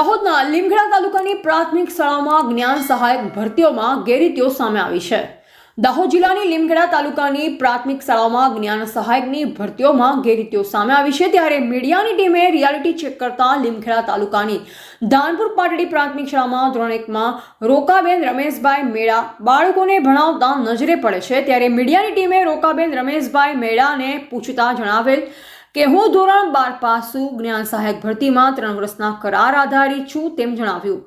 દાહોદના લીમખેડા તાલુકાની પ્રાથમિક શાળામાં જ્ઞાન સહાયક ભરતીઓમાં ગેરરીતિઓ સામે આવી છે. દાહોદ જિલ્લાની લીમખેડા તાલુકાની પ્રાથમિક શાળામાં જ્ઞાન સહાયકની ભરતીઓમાં ગેરરીતિઓ સામે આવી છે. ત્યારે મીડિયાની ટીમે રિયાલિટી ચેક કરતા લીમખેડા તાલુકાની ધાનપુર પાટડી પ્રાથમિક શાળામાં ધોરણ એકમાં રોકાબેન રમેશભાઈ મેળા બાળકોને ભણાવતા નજરે પડે છે. ત્યારે મીડિયાની ટીમે રોકાબેન રમેશભાઈ મેળાને પૂછતા જણાવેલ કે હું ધોરણ બાર પાસ જ્ઞાન સહાયક ભરતીમાં ત્રણ વર્ષના કરાર આધારિત છું તેમ જણાવ્યું.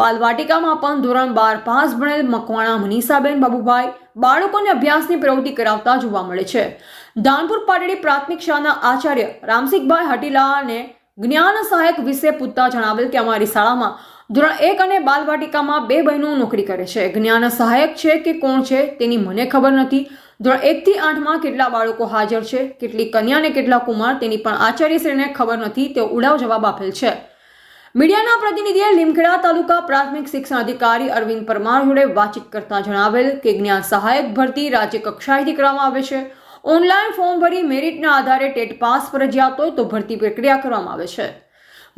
બાલવાટિકામાં પણ ધોરણ બાર પાસ ભણેલ મકવાણા મનીષાબેન બાબુભાઈ બાળકોને અભ્યાસની પ્રવૃત્તિ કરાવતા જોવા મળે છે. ધાનપુર પાટડી પ્રાથમિક શાળાના આચાર્ય રામસિંહભાઈ હટીલાને જ્ઞાન સહાયક વિશે પૂછતા જણાવેલ કે અમારી શાળામાં ધોરણ એક અને બાલવાટિકામાં બે બહેનો નોકરી કરે છે. જ્ઞાન સહાયક છે કે કોણ છે તેની મને ખબર નથી. ધોરણ એકથી આઠમાં કેટલા બાળકો હાજર છે? કેટલી કન્યા અને કેટલા કુમાર? તેની પણ આચાર્યશ્રીને ખબર નથી. તેઓ ઉડાવ જવાબ આપેલ છે. મીડિયાના પ્રતિનિધિએ લીમખેડા તાલુકા પ્રાથમિક શિક્ષણ અધિકારી અરવિંદ પરમાર જોડે વાતચીત કરતા જણાવેલ કે જ્ઞાન સહાયક ભરતી રાજ્ય કક્ષાએથી કરવામાં આવે છે. ઓનલાઈન ફોર્મ ભરી મેરિટના આધારે ટેટ પાસ ફરજિયાત હોય તો ભરતી પ્રક્રિયા કરવામાં આવે છે.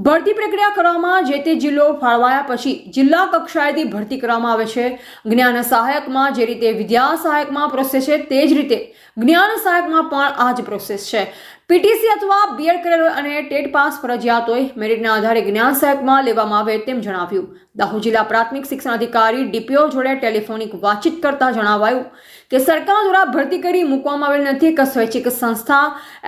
ભરતી પ્રક્રિયા કરવામાં જે તે જિલ્લો ફાળવાયા પછી જિલ્લા કક્ષાએથી ભરતી કરવામાં આવે છે. જ્ઞાન સહાયકમાં જે રીતે વિદ્યા સહાયકમાં પ્રોસેસ છે, તે જ રીતે જ્ઞાન સહાયકમાં પણ આ જ પ્રોસેસ છે. પીટીસી અથવા બીએડ કરેલ અને ટેટ પાસ ફરજિયાત હોય મેરિટના આધારે જ્ઞાન સહાયકમાં લેવામાં આવે તેમ જણાવ્યું. દાહોદ જિલ્લા પ્રાથમિક શિક્ષણ અધિકારી ડીપીઓ જોડે ટેલિફોનિક વાતચીત કરતા જણાવાયું કે સરકાર દ્વારા ભરતી કરી મૂકવામાં આવેલ નથી કે સ્વૈચ્છિક સંસ્થા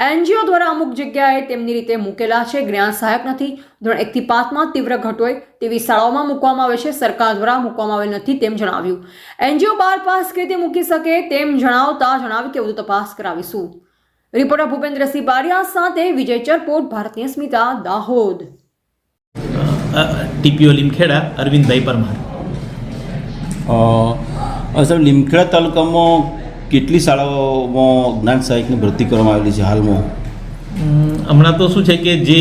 એનજીઓ દ્વારા અમુક જગ્યાએ તેમની રીતે મૂકેલા છે. જ્ઞાન સહાયક નથી. ધોરણ એકથી પાંચમાં તીવ્ર ઘટોય તેવી શાળાઓમાં મૂકવામાં આવે છે. સરકાર દ્વારા મૂકવામાં આવેલ નથી તેમ જણાવ્યું. એનજીઓ બાર પાસ કે તે મૂકી શકે તેમ જણાવતા જણાવ્યું કે વધુ તપાસ કરાવીશું. રિપોર્ટર ભૂપેન્દ્રસિંહ બારિયા સાથે વિજય ચરપોટ ભારતીય સ્મિતા દાહોદ. ટીપીઓ લીમખેડા અરવિંદભાઈ પરમાર. સર લીમખેડા તાલુકામાં કેટલી શાળાઓમાં જ્ઞાન સહાયકની ભરતી કરવામાં આવેલી છે હાલમાં? હમણાં તો શું છે કે જે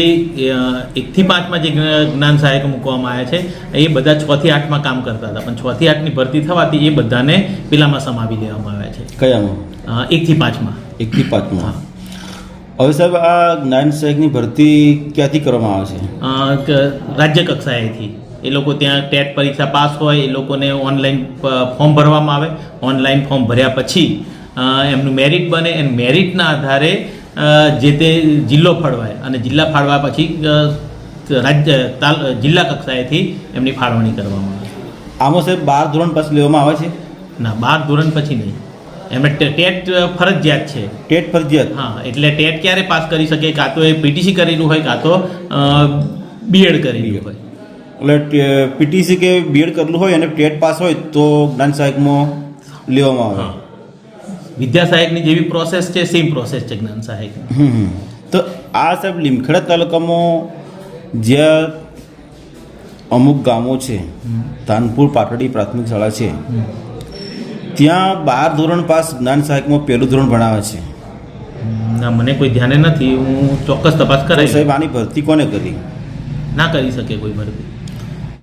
એકથી પાંચમાં જે જ્ઞાન સહાયક મૂકવામાં આવ્યા છે એ બધા છ થી આઠમાં કામ કરતા હતા. પણ છથી આઠની ભરતી થવાથી એ બધાને પેલામાં સમાવી દેવામાં આવ્યા છે. કયામાં? એકથી પાંચમાં. એકથી પાંચમાં? હવે સાહેબ આ જ્ઞાન સહાયકની ભરતી ક્યાંથી કરવામાં આવે છે? રાજ્ય કક્ષાએથી. એ લોકો ત્યાં ટેટ પરીક્ષા પાસ હોય એ લોકોને ઓનલાઈન ફોર્મ ભરવામાં આવે. ઓનલાઈન ફોર્મ ભર્યા પછી એમનું મેરિટ બને. એમ મેરિટના આધારે જે તે જિલ્લો ફાળવાય. અને જિલ્લા ફાળવા પછી રાજ્ય તાલ જિલ્લા કક્ષાએથી એમની ફાળવણી કરવામાં આવે. આમાં સાહેબ બાર ધોરણ પછી લેવામાં આવે છે? ના બાર ધોરણ પછી નહીં. એમને ટે- ટેટ ફરજિયાત છે. ટેટ ફરજિયાત? હા એટલે ટેટ ક્યારે પાસ કરી શકે? કાં તો એ પીટીસી કરેલું હોય કાં તો બીએડ કરેલું હોય. એટલે પીટીસી કે બીએડ કરેલું હોય અને ટેટ પાસ હોય તો જ્ઞાન સહાયકમાં લેવામાં આવે. વિદ્યા સહાયકની જેવી પ્રોસેસ છે સેમ પ્રોસેસ છે જ્ઞાન હમ. તો આ સાહેબ લીમખેડા તાલુકામાં જ્યાં અમુક ગામો છે ધાનપુર પાટડી પ્રાથમિક શાળા છે ત્યાં બાર ધોરણ પાસ જ્ઞાન સહાયકમાં પહેલું ધોરણ ભણાવે છે. ના મને કોઈ ધ્યાને નથી. હું ચોક્કસ તપાસ તો કરાવીશ સાહેબ આની ભરતી કોને કરી? ના કરી શકે કોઈ ભરતી